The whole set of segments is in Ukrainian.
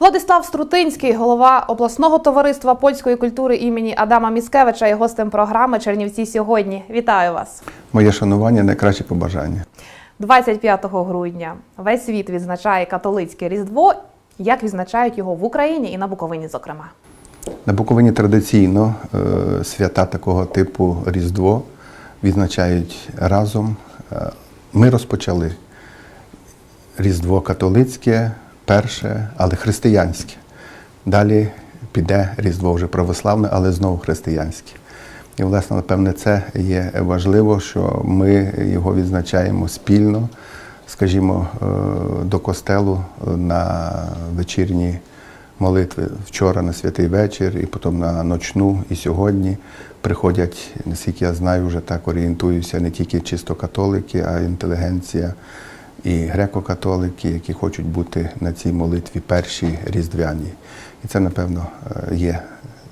Владислав Струтинський, голова обласного товариства польської культури імені Адама Міскевича, є гостем програми Чернівці сьогодні. Вітаю вас! Моє шанування найкраще побажання. 25 грудня весь світ відзначає католицьке Різдво. Як відзначають його в Україні і на Буковині, зокрема. На Буковині традиційно е, свята такого типу Різдво відзначають разом. Е, Ми розпочали Різдво католицьке, перше, але християнське. Далі піде Різдво вже православне, але знову християнське. І, власне, напевне, це є важливо, що ми його відзначаємо спільно, скажімо, е, до костелу на вечірні молитви вчора на святий вечір, і потім на ночну, і сьогодні приходять, наскільки я знаю, вже так орієнтуюся, не тільки чисто католики, а інтелігенція і греко-католики, які хочуть бути на цій молитві перші різдвяні. І це, напевно, е, є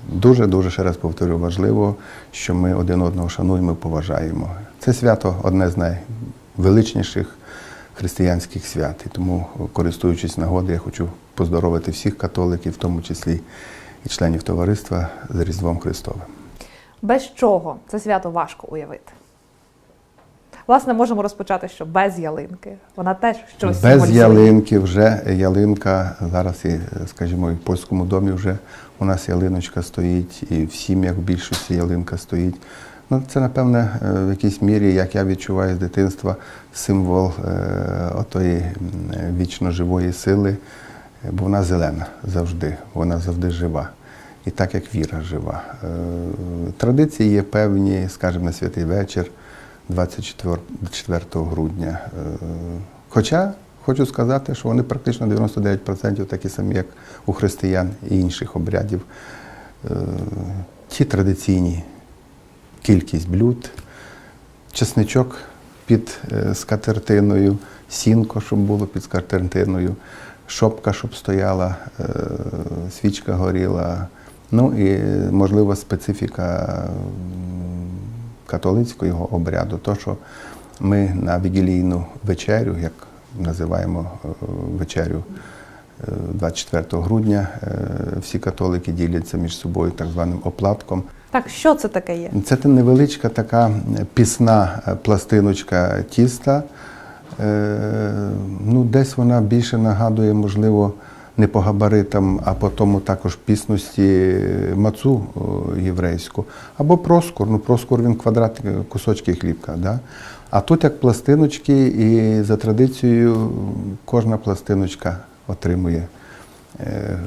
дуже-дуже, ще раз повторю, важливо, що ми один одного шануємо і поважаємо. Це свято одне з найвеличніших християнських свят. І тому, користуючись нагодою, я хочу поздоровити всіх католиків, в тому числі і членів товариства з Різдвом Христовим. Без чого це свято важко уявити. Власне, можемо розпочати, що без ялинки. Вона теж щось Без символізує. ялинки вже ялинка зараз і, скажімо, і в польському домі вже у нас ялиночка стоїть, і в сім'ях в більшості ялинка стоїть. Ну, це, напевне, е, в якійсь мірі, як я відчуваю з дитинства, символ е, отої вічно живої сили, бо вона зелена завжди, вона завжди жива. І так як віра жива. Е, Традиції є певні, скажімо, на святий вечір, 24 грудня. Е, Хоча хочу сказати, що вони практично 99% такі самі, як у християн і інших обрядів. Е, Ті традиційні кількість блюд, чесничок під е, скатертиною, сінко, щоб було під скатертиною, шопка, щоб стояла, свічка горіла. Ну і, можливо, специфіка католицького обряду, то, що ми на вігілійну вечерю, як називаємо е, вечерю е, 24 грудня, е, всі католики діляться між собою так званим оплатком. Так, що це таке є? Це невеличка така пісна е, пластиночка тіста. Е, Ну, десь вона більше нагадує, можливо, не по габаритам, а по тому також пісності мацу єврейську. Або проскур. Ну, проскур він квадрат е, кусочки хлібка. Да? А тут як пластиночки, і за традицією кожна пластиночка отримує е,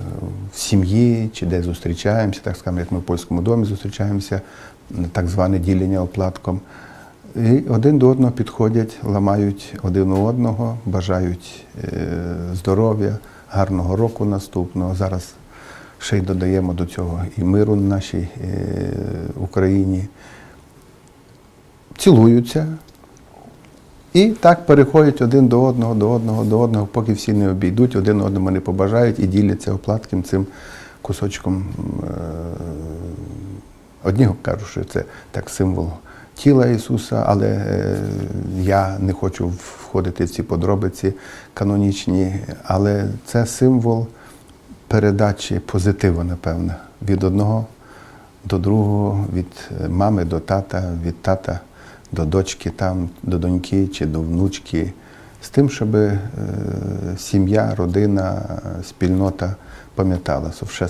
в сім'ї чи де зустрічаємося, так скажемо, як ми в польському домі зустрічаємося, так зване ділення оплатком. І один до одного підходять, ламають один у одного, бажають е, здоров'я, гарного року наступного. Зараз ще й додаємо до цього і миру на нашій е, Україні. Цілуються. І так переходять один до одного, до одного, до одного, поки всі не обійдуть, один одному не побажають і діляться оплатком цим кусочком. е, Одні кажуть, що це так символ тіла Ісуса, але е, я не хочу входити в ці подробиці канонічні, але це символ передачі позитиву, напевно, від одного до другого, від е, мами до тата, від тата до дочки, там, до доньки чи до внучки, з тим, щоб е, сім'я, родина, спільнота пам'ятала, що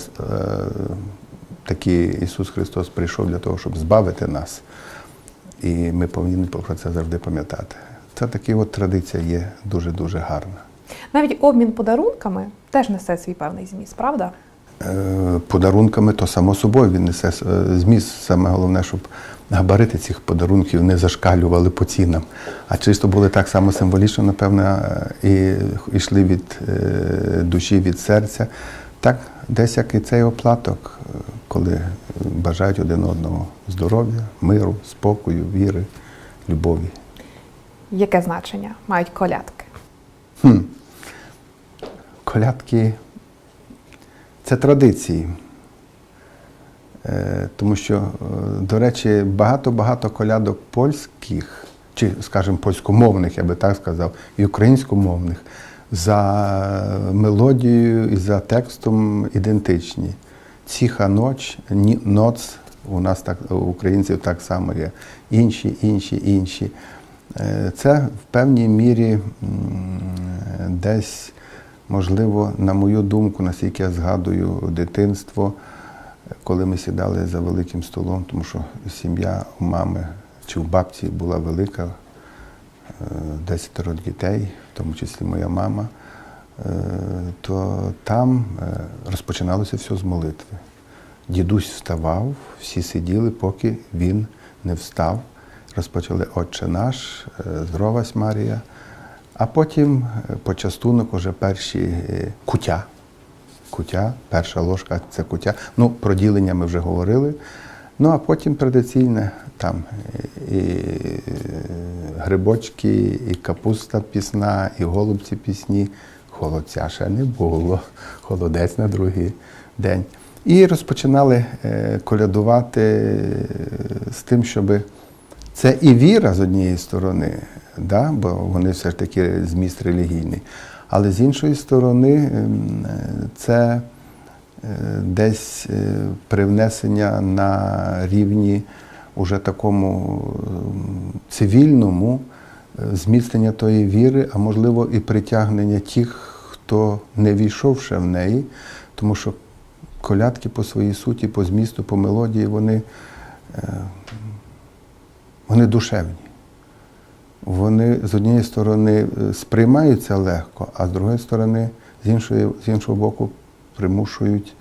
таки Ісус Христос прийшов для того, щоб збавити нас. І ми повинні про це завжди пам'ятати. Це така от традиція є дуже-дуже гарна. Навіть обмін подарунками теж несе свій певний зміст, правда? Е, Подарунками, то само собою він несе е, зміст. Саме головне, щоб габарити цих подарунків не зашкалювали по цінам, а чисто були так само символічно, напевно, і йшли від е, душі, від серця. Так, десь як і цей оплаток, коли бажають один одного здоров'я, миру, спокою, віри, любові. Яке значення мають колядки? Хм. Колядки це традиції. Е, Тому що, е, до речі, багато-багато колядок польських, чи, скажімо, польськомовних, я би так сказав, і українськомовних, за мелодією і за текстом ідентичні. Ціха ноч, ноц, у нас так, у українців так само є. Інші, інші, інші. Е, Це в певній мірі десь, можливо, на мою думку, наскільки я згадую дитинство, коли ми сідали за великим столом, тому що сім'я у мами чи у бабці була велика, е, десятеро дітей, в тому числі моя мама, то там е, розпочиналося все з молитви. Дідусь вставав, всі сиділи, поки він не встав. Розпочали Отче наш, е, Здоровась Марія, а потім е, почастунок уже перші е, кутя. Кутя, перша ложка це кутя. Ну, про ділення ми вже говорили. Ну, а потім традиційне там і грибочки, і капуста пісна, і голубці пісні. Холодця ще не було, холодець на другий день. І розпочинали е, колядувати е, з тим, щоб це і віра з однієї сторони, да? бо вони все ж таки зміст релігійний. Але з іншої сторони, ем, це е, десь привнесення на рівні уже такому ем, цивільному зміцнення тої віри, а можливо і притягнення тих, хто не війшов ще в неї, тому що колядки по своїй суті, по змісту, по мелодії, вони, е, вони душевні. Вони з однієї сторони е, сприймаються легко, а з другої сторони, з іншої, з іншого боку, примушують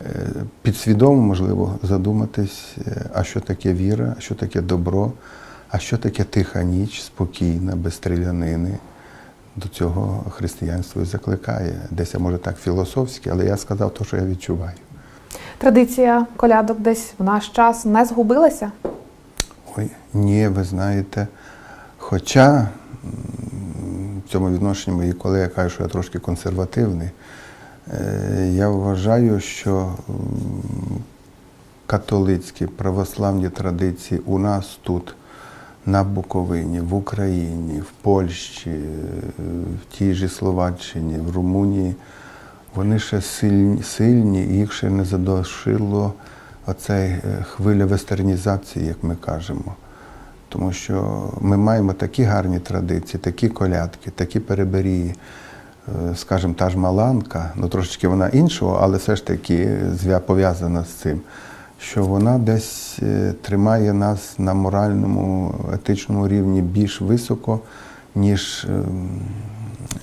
е, підсвідомо, можливо, задуматись, а що таке віра, що таке добро, а що таке тиха ніч, спокійна, без стрілянини. До цього християнство і закликає. Десь я може так філософськи, але я сказав те, що я відчуваю. Традиція колядок десь в наш час не згубилася. Ой, ні, ви знаєте. Хоча в цьому відношенні мої колеги кажуть, що я трошки консервативний, е, я вважаю, що католицькі православні традиції у нас тут, на Буковині, в Україні, в Польщі, е, в тій же Словаччині, в Румунії, вони ще сильні, сильні їх ще не задушило оцей е, хвиля вестернізації, як ми кажемо. Тому що ми маємо такі гарні традиції, такі колядки, такі переберії. Е, Скажімо, та ж Маланка, ну трошечки вона іншого, але все ж таки пов'язана з цим, що вона десь е, тримає нас на моральному, етичному рівні більш високо, ніж ем,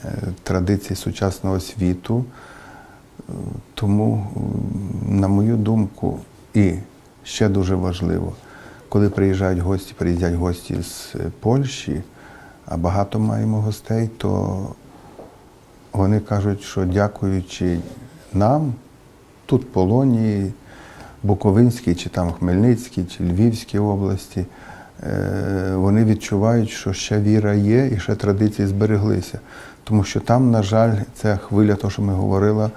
е, традиції сучасного світу. Е, Тому, на мою думку, і ще дуже важливо, коли приїжджають гості, приїздять гості з Польщі, а багато маємо гостей, то вони кажуть, що дякуючи нам, тут Полонії, Буковинській, чи там Хмельницькій, чи Львівській області, е, вони відчувають, що ще віра є і ще традиції збереглися. Тому що там, на жаль, ця хвиля, то, що ми говорили,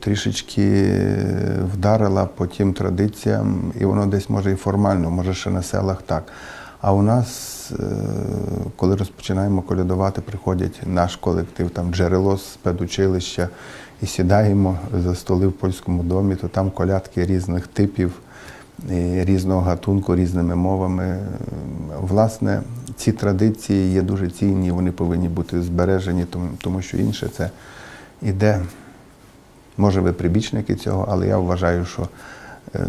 трішечки е, вдарила по тим традиціям, і воно десь може і формально, може ще на селах так. А у нас, е, коли розпочинаємо колядувати, приходять наш колектив, там джерело з педучилища, і сідаємо за столи в польському домі, то там колядки різних типів, різного гатунку, різними мовами. Власне, ці традиції є дуже цінні, вони повинні бути збережені, тому, що інше це іде. Може, ви прибічники цього, але я вважаю, що е,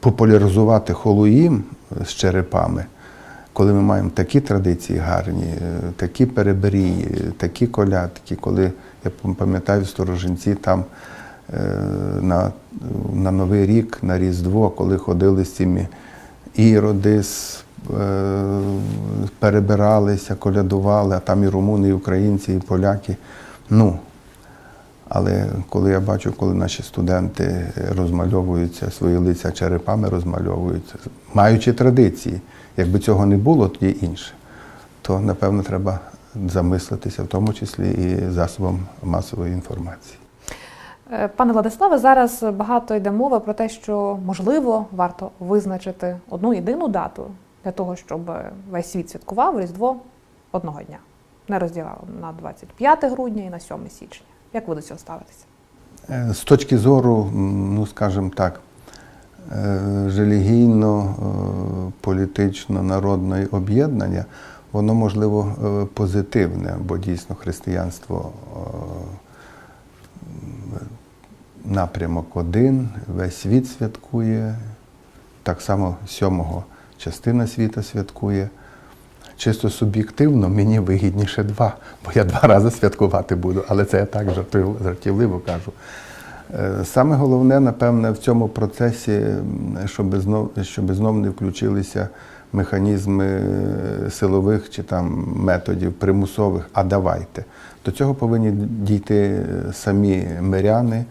популяризувати холуїм з черепами, коли ми маємо такі традиції гарні, е, такі переберії, такі колядки, коли я пам'ятаю в Сторожинці там е, на, на Новий рік, на Різдво, коли ходили з цими іроди, е, перебиралися, колядували, а там і румуни, і українці, і поляки. Ну, але коли я бачу, коли наші студенти розмальовуються, свої лиця черепами розмальовуються, маючи традиції, якби цього не було, тоді інше, то напевно треба замислитися, в тому числі і засобом масової інформації. Е, Пане Владиславе, зараз багато йде мова про те, що можливо варто визначити одну єдину дату для того, щоб весь світ святкував Різдво одного дня. не розділяли на 25 грудня і на 7 січня. Як ви до цього ставитеся? Е, З точки зору, ну скажімо так, релігійно, е, політично народного об'єднання, воно можливо е, позитивне, бо дійсно християнство е, напрямок один, весь світ святкує, так само сьомого частина світа святкує. Чисто суб'єктивно мені вигідніше два, бо я два рази святкувати буду, але це я так жартів- жартівливо кажу. Е, Саме головне, напевне, в цьому процесі, щоб знов, щоб знов не включилися механізми е, силових чи там методів примусових, а давайте. До цього повинні дійти е, самі миряни,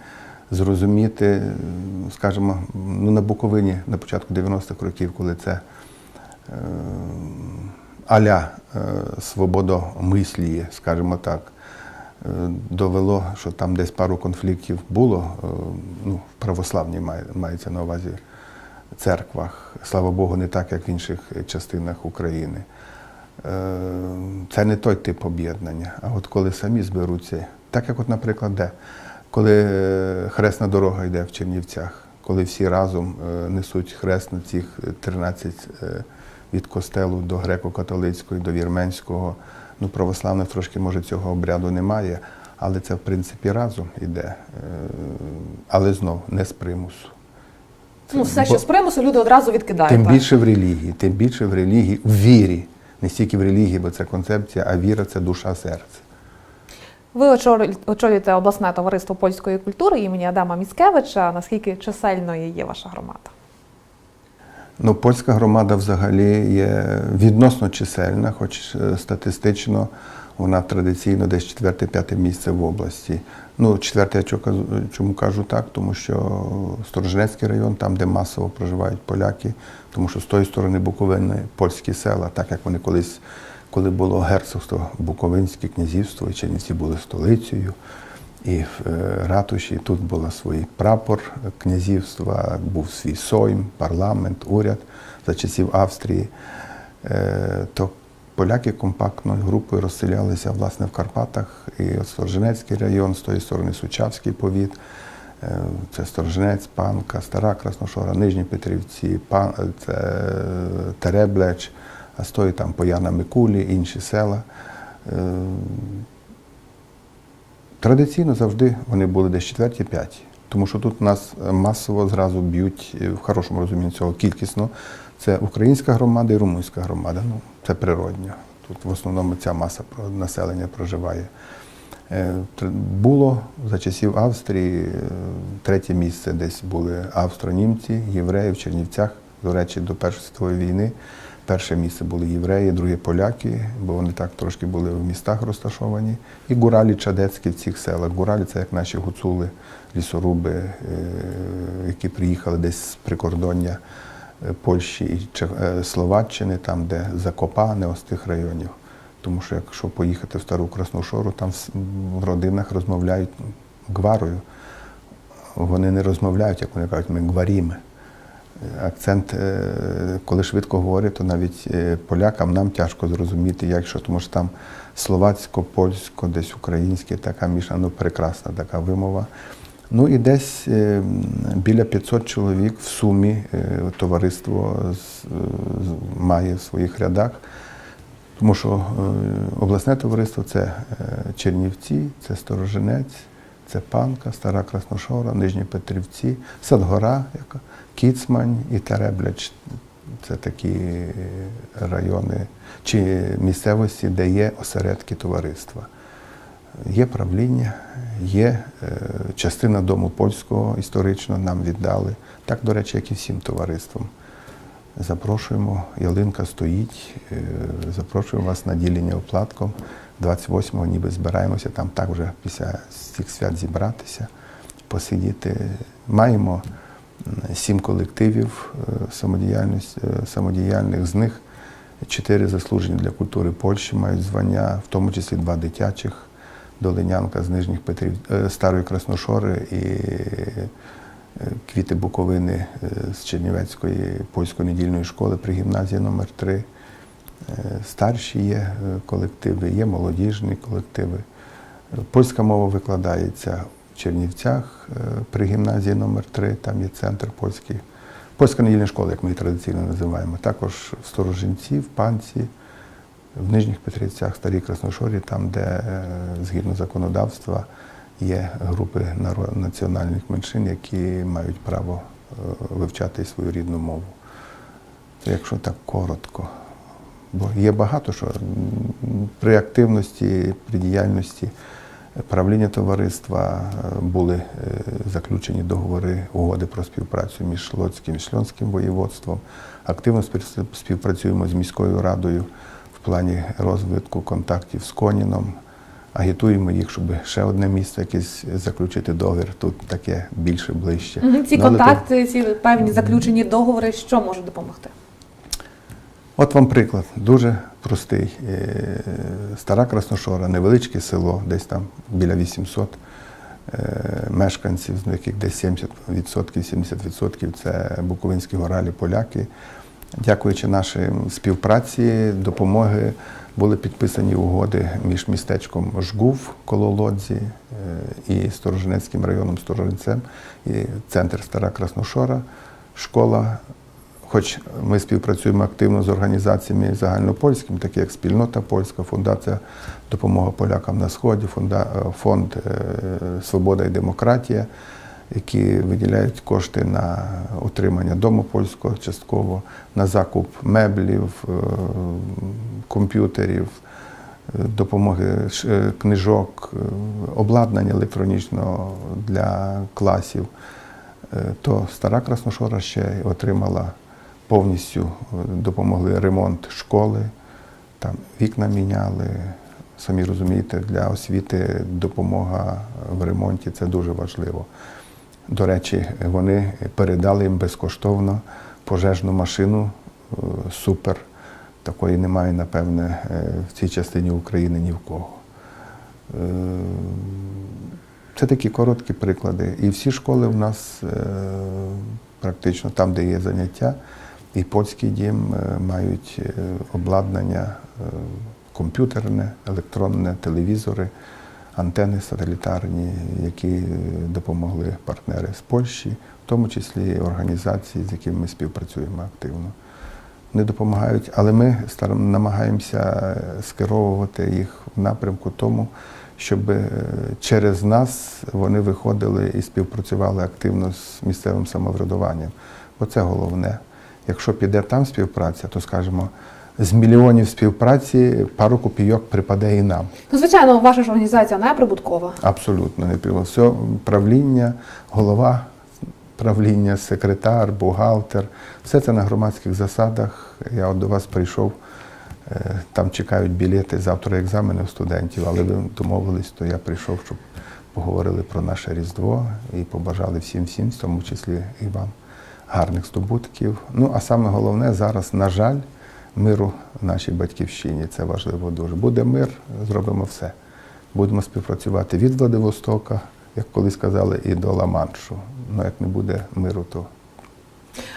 зрозуміти, скажімо, ну, на Буковині на початку 90-х років, коли це аля свободомисліє, скажімо так, довело, що там десь пару конфліктів було, е, ну, в православній мається на увазі церквах, слава Богу, не так, як в інших частинах України. Е, Це не той тип об'єднання. А от коли самі зберуться, так як, от, наприклад, де, коли е, хресна дорога йде в Чернівцях, коли всі разом е, несуть хрест на цих 13 е, від костелу до греко-католицького, до вірменського. Ну, православних трошки, може, цього обряду немає, але це, в принципі, разом йде. Е, Але знов не з примусу. Ну, все, що з примусу, люди одразу відкидають. Тим так. більше в релігії, тим більше в релігії, в вірі. Не стільки в релігії, бо це концепція, а віра це душа серця. Ви очолюєте обласне товариство польської культури імені Адама Міцкевича. Наскільки чисельною є ваша громада? Ну, польська громада взагалі є відносно чисельна, хоч е, статистично вона традиційно десь четверте-п'яте місце в області. Ну, четверте, я чому кажу так, тому що Сторожинецький район, там, де масово проживають поляки, тому що з тої сторони Буковини польські села, так як вони колись, коли було герцогство Буковинське князівство, і Чернівці були столицею. І в е, ратуші тут був свій прапор князівства, був свій сойм, парламент, уряд за часів Австрії. Е, То поляки компактною групою розселялися власне в Карпатах. І от Сторженецький район, з тої сторони Сучавський повіт. Е, Це Сторженець, Панка, Стара Красношора, Нижні Петрівці, Пан, це Тереблеч, а з тої там Пояна Микулі, інші села. Е, Традиційно завжди вони були десь четверті, п'яті. Тому що тут нас масово зразу б'ють е, в хорошому розумінні цього кількісно. Це українська громада і румунська громада. Ну, це природньо. Тут в основному ця маса населення проживає. Е, Було за часів Австрії е, третє місце десь були австро-німці, євреї в Чернівцях. До речі, до Першої світової війни перше місце були євреї, друге поляки, бо вони так трошки були в містах розташовані. І гуралі чадецькі в цих селах. Гуралі це як наші гуцули, лісоруби, е, які приїхали десь з прикордоння е, Польщі і е, Словаччини, там, де Закопане, ось тих районів. Тому що якщо поїхати в Стару Красну Шору, там в родинах розмовляють гварою. Вони не розмовляють, як вони кажуть, ми гваріми. Акцент, е, коли швидко говорять, то навіть е, полякам нам тяжко зрозуміти, як що, тому що там словацько, польсько, десь українське, така мішана, ну прекрасна така вимова. Ну і десь е, біля 500 чоловік в сумі товариство має в своїх рядах. Тому що обласне товариство це Чернівці, це Сторожинець, це Панка, Стара Красношора, Нижні Петрівці, Садгора, Кіцмань і Тереблять. Це такі е, райони чи місцевості, де є осередки товариства. Є правління, є е, частина дому польського історично нам віддали. Так, до речі, як і всім товариствам. Запрошуємо, ялинка стоїть, е, запрошуємо вас на ділення оплатком. 28-го ніби збираємося там так вже після цих свят зібратися, посидіти. Маємо сім колективів е, е, самодіяльних, з них чотири заслужені для культури Польщі мають звання, в тому числі два дитячих. Долинянка з Нижніх Петрів, е, Старої Красношори і квіти Буковини з Чернівецької польської недільної школи при гімназії номер 3 Е, Старші є е, колективи, є молодіжні колективи. Польська мова викладається в Чернівцях е, при гімназії номер 3 там є центр польський. Польська недільна школа, як ми її традиційно називаємо. Також в Сторожинці, в Панці, в Нижніх Петрівцях, Старій Красношорі, там, де е, згідно законодавства є групи національних меншин, які мають право вивчати свою рідну мову. Це якщо так коротко. Бо є багато що при активності, при діяльності правління товариства е, були е, заключені договори, угоди про співпрацю між Лоцьким і Шльонським воєводством. Активно спів- співпрацюємо з міською радою в плані розвитку контактів з Коніном. Агітуємо їх, щоб ще одне місце якесь заключити договір. Тут таке більше ближче. Ці Ну, але то- контакти, ці певні заключені договори, що можуть допомогти? От вам приклад, дуже простий. Е, Стара Красношора, невеличке село, десь там біля 800 е, мешканців, з яких десь 70%, 70% це буковинські горалі, поляки. Дякуючи нашій співпраці, допомоги, були підписані угоди між містечком Жгув коло Лодзі е, і Сторожинецьким районом Сторожинцем, і центр Стара Красношора, школа Хоч ми співпрацюємо активно з організаціями загальнопольськими, такі як Спільнота Польська, Фундація Допомога полякам на Сході, е, фонд е, Свобода і демократія, які виділяють кошти на утримання дому польського частково, на закуп меблів, е, комп'ютерів, допомоги книжок, обладнання електронічного для класів. То стара Красношора ще отримала повністю е, допомогли ремонт школи, там вікна міняли. Самі розумієте, для освіти допомога в ремонті це дуже важливо. До речі, вони передали їм безкоштовно пожежну машину е, супер. Такої немає, напевне, е, в цій частині України ні в кого. Е, Це такі короткі приклади. І всі школи в нас е, практично там, де є заняття, і польський дім е, мають е, обладнання е, комп'ютерне, електронне, телевізори, антени сателітарні, які допомогли партнери з Польщі, в тому числі організації, з якими ми співпрацюємо активно. Вони допомагають, але ми намагаємося скеровувати їх в напрямку тому, щоб через нас вони виходили і співпрацювали активно з місцевим самоврядуванням. Бо це головне. Якщо піде там співпраця, то скажімо, з мільйонів співпраці пару копійок припаде і нам. Ну, звичайно, ваша ж організація не прибуткова. Абсолютно не піло. Все правління, голова правління, секретар, бухгалтер. Все це на громадських засадах. Я от до вас прийшов. е, Там чекають білети, завтра екзамени у студентів, але ви домовились, то я прийшов, щоб поговорили про наше Різдво і побажали всім всім, в тому числі і вам, гарних здобутків. Ну, а саме головне зараз, на жаль, миру в нашій батьківщині. Це важливо дуже. Буде мир, зробимо все. Будемо співпрацювати від Владивостока, як колись казали, і до Ла-Маншу. Ну, як не буде миру, то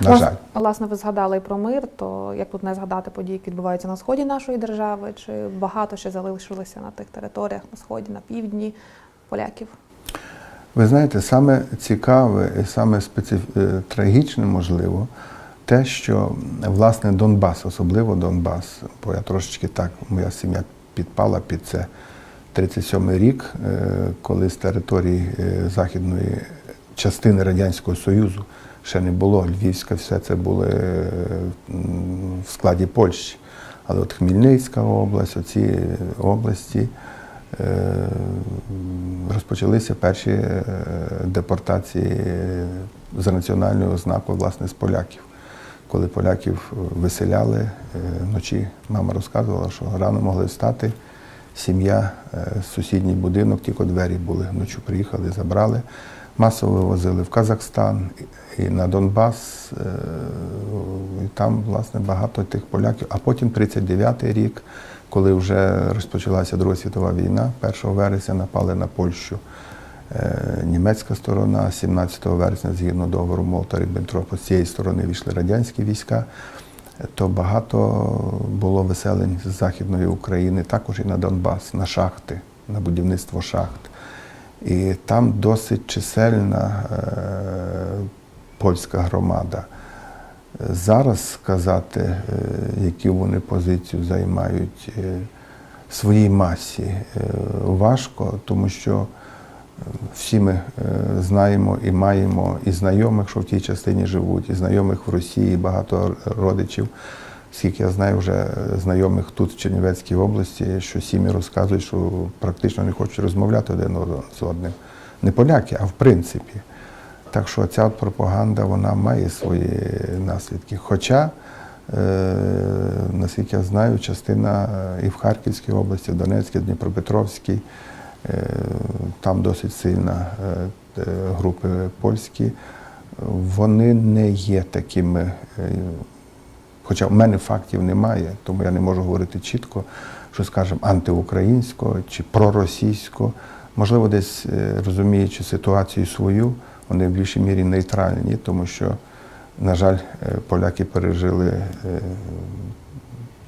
на Влас- жаль. Власне, ви згадали про мир, то як тут не згадати події, які відбуваються на сході нашої держави, чи багато ще залишилося на тих територіях на сході, на півдні поляків? Ви знаєте, саме цікаве і саме специф... е, трагічне, можливо, те, що власне Донбас, особливо Донбас, бо я трошечки так, моя сім'я підпала під це 37-й рік, е, коли з території е, західної частини Радянського Союзу ще не було. Львівська, все це було в складі Польщі. Але от Хмельницька область, оці області розпочалися перші е, депортації за національною ознакою власне з поляків. Коли поляків виселяли е, вночі, мама розказувала, що рано могли встати. Сім'я, е, сусідній будинок, тільки двері були. Вночі приїхали, забрали. Масово вивозили в Казахстан і на Донбас. е, І там, власне, багато тих поляків. А потім 39-й рік, коли вже розпочалася Друга світова війна, 1 вересня напали на Польщу. Е, Німецька сторона, 17 вересня, згідно договору Молта Ріббентропа, з цієї сторони війшли радянські війська. то багато було виселень з Західної України, також і на Донбас, на шахти, на будівництво шахт. І там досить чисельна е, польська громада. Зараз сказати, е, які вони позицію займають е, своїй масі, е, важко, тому що всі ми знаємо і маємо і знайомих, що в тій частині живуть, і знайомих в Росії, багато родичів. Скільки я знаю вже знайомих тут, в Чернівецькій області, що сім'ї розказують, що практично не хочуть розмовляти один з одним. Не поляки, а в принципі. Так що ця пропаганда вона має свої наслідки. Хоча, е, наскільки я знаю, частина е, і в Харківській області, в Донецькій, Дніпропетровській, е, там досить сильна е, е, групи польські, вони не є такими. е, Хоча в мене фактів немає, тому я не можу говорити чітко, що скажімо, антиукраїнського чи проросійського. Можливо, десь е, розуміючи ситуацію свою, вони в більшій мірі нейтральні, тому що, на жаль, е, поляки пережили е,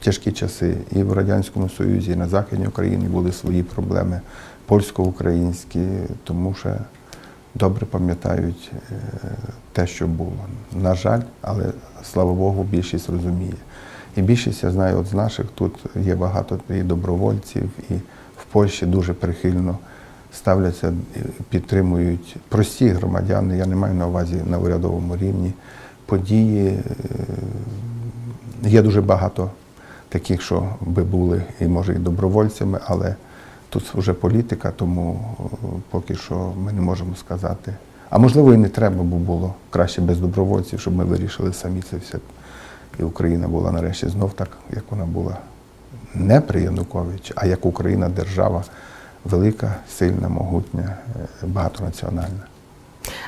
тяжкі часи і в Радянському Союзі, і на Західній Україні були свої проблеми польсько-українські, тому що добре пам'ятають е, те, що було. На жаль, але слава Богу, більшість розуміє. І більшість, я знаю, от з наших тут є багато і добровольців, і в Польщі дуже прихильно ставляться, підтримують прості громадяни, я не маю на увазі на урядовому рівні. Події е, є дуже багато таких, що би були і може і добровольцями, але тут вже політика, тому е, поки що ми не можемо сказати. А можливо, і не треба б було краще без добровольців, щоб ми вирішили самі це все. І Україна була нарешті знов так, як вона була не при Януковичі, а як Україна держава велика, сильна, могутня, е, багатонаціональна.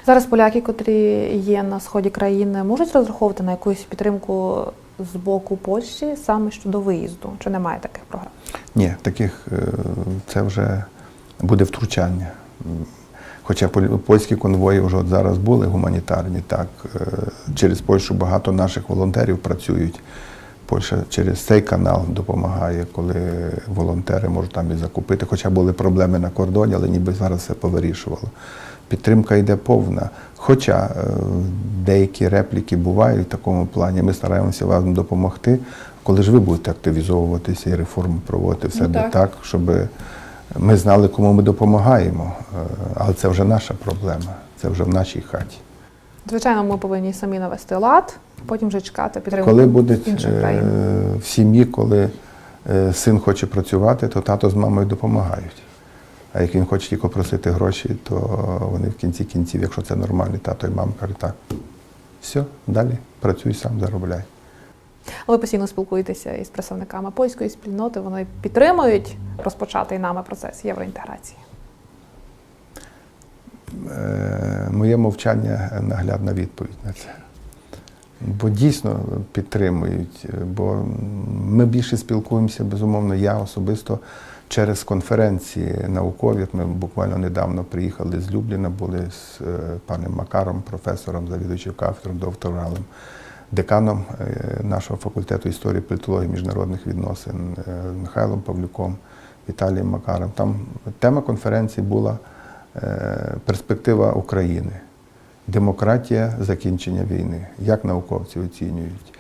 Зараз поляки, котрі є на сході країни, можуть розраховувати на якусь підтримку з боку Польщі саме щодо виїзду? Чи немає таких програм? Ні, таких е, це вже буде втручання. Хоча польські конвої вже от зараз були гуманітарні, так е, через Польщу багато наших волонтерів працюють. Польща через цей канал допомагає, коли волонтери можуть там і закупити. Хоча були проблеми на кордоні, але ніби зараз все повирішувало. Підтримка йде повна. Хоча е, деякі репліки бувають в такому плані, ми стараємося вам допомогти, коли ж ви будете активізовуватися і реформи проводити, все Ну, так. так, щоб ми знали, кому ми допомагаємо. Е, Але це вже наша проблема, це вже в нашій хаті. Звичайно, ми повинні самі навести лад, потім вже чекати підтримку Коли будуть інших країн. е, в сім'ї, коли е, син хоче працювати, то тато з мамою допомагають. А як він хоче тільки просити гроші, то вони в кінці кінців, якщо це нормальний тато і мама, кажуть, так, все, далі працюй сам, заробляй. Ви постійно спілкуєтеся із представниками польської спільноти. Вони підтримують розпочатий нами процес євроінтеграції. Е, Моє мовчання наглядна відповідь на це. Бо дійсно підтримують, бо ми більше спілкуємося, безумовно, я особисто через конференції наукові. Ми буквально недавно приїхали з Любліна, були з е, паном Макаром, професором, завідувачем кафедром, докторалом, деканом е, нашого факультету історії, політології міжнародних відносин е, Михайлом Павлюком, Віталієм Макаром. Там тема конференції була е, перспектива України. Демократія закінчення війни, як науковці оцінюють.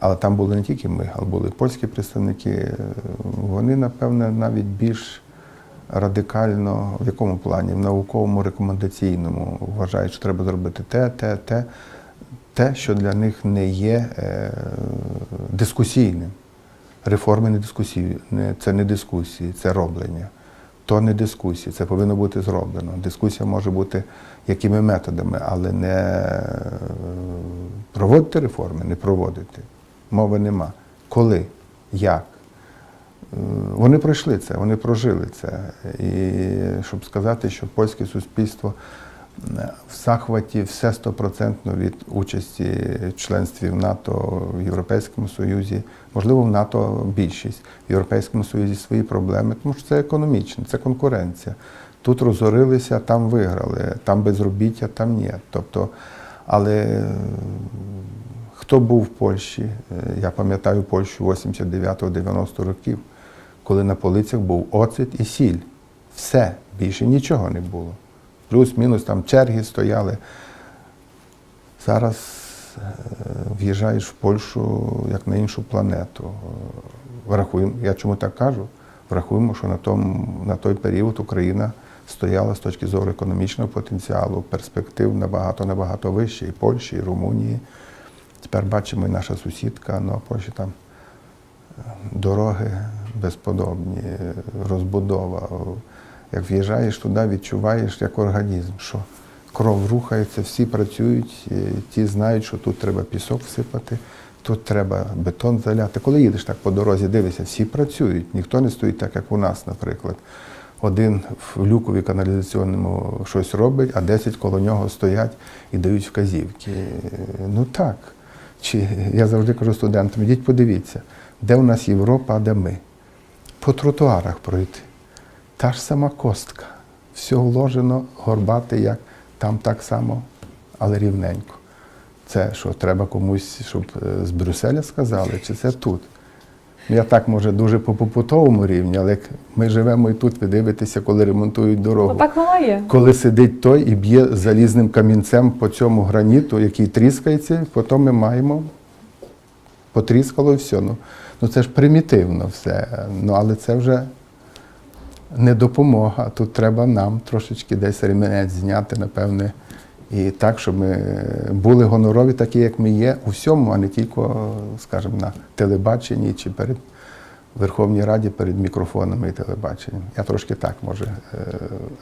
Але там були не тільки ми, але були польські представники. Е, Вони, напевне, навіть більш радикально, в якому плані? В науковому рекомендаційному вважають, що треба зробити те, те, те, те, що для них не є е, дискусійним. Реформи не дискусії, це не дискусії, це роблення. То не дискусія, це повинно бути зроблено. Дискусія може бути якими методами, але не проводити реформи, не проводити. Мови нема. Коли? Як? Вони пройшли це, вони прожили це. І щоб сказати, що польське суспільство в захваті все стопроцентно від участі членстві в НАТО, в Європейському Союзі, можливо, в НАТО більшість, в Європейському Союзі свої проблеми, тому що це економічно, це конкуренція. Тут розорилися, там виграли, там безробіття, там ні. Тобто, але е, Хто був в Польщі? Е, Я пам'ятаю Польщу 89-90 років, коли на полицях був оцет і сіль. Все, більше нічого не було. Плюс-мінус там черги стояли. Зараз е, в'їжджаєш в Польщу як на іншу планету. Врахуємо, я чому так кажу? Врахуємо, що на, тому, на той період Україна стояла з точки зору економічного потенціалу, перспектив набагато набагато вище, і Польщі, і Румунії. Тепер бачимо і наша сусідка, ну а Польща там е, дороги безподобні, е, розбудова. Як в'їжджаєш туди, відчуваєш як організм, що кров рухається, всі працюють, е, ті знають, що тут треба пісок всипати, тут треба бетон заляти. Коли їдеш так по дорозі, дивишся, всі працюють, ніхто не стоїть так, як у нас, наприклад. Один в люкові каналізаційному щось робить, а 10 коло нього стоять і дають вказівки. Ну так. Чи я завжди кажу студентам, ідіть подивіться, де у нас Європа, а де ми. По тротуарах пройти. Та ж сама костка. Все вложено, горбати, як там так само, але рівненько. Це що, треба комусь, щоб е, з Брюсселя сказали, чи це тут? Я так, може, дуже по побутовому рівні, але як ми живемо і тут, ви дивитеся, коли ремонтують дорогу. Ну так воно є. Коли сидить той і б'є залізним камінцем по цьому граніту, який тріскається, потім ми маємо потріскало і все. Ну, ну це ж примітивно все. Ну, але це вже не допомога. Тут треба нам трошечки десь ремінець зняти, напевне. І так, щоб ми були гонорові, такі, як ми є, у всьому, а не тільки, скажімо, на телебаченні чи перед Верховній Раді перед мікрофонами і телебаченням. Я трошки так може. е,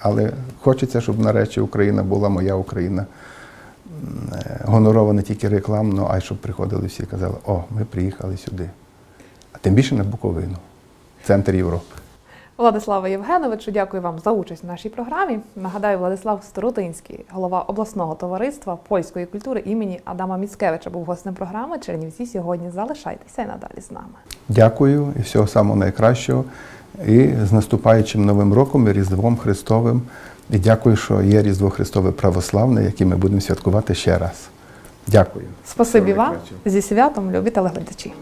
Але хочеться, щоб нарешті Україна була моя Україна. Е, Гонорова не тільки рекламно, а й щоб приходили всі і казали, о, ми приїхали сюди. А тим більше на Буковину, центр Європи. Владиславе Євгеновичу, дякую вам за участь в нашій програмі. Нагадаю, Владислав Старотинський, голова обласного товариства польської культури імені Адама Міцкевича, був гостем програми Чернівці сьогодні. Залишайтеся і надалі з нами. Дякую і всього самого найкращого. І з наступаючим Новим роком і Різдвом Христовим. І дякую, що є Різдво Христове православне, яке ми будемо святкувати ще раз. Дякую. Спасибі вам зі святом, любі телеглядачі.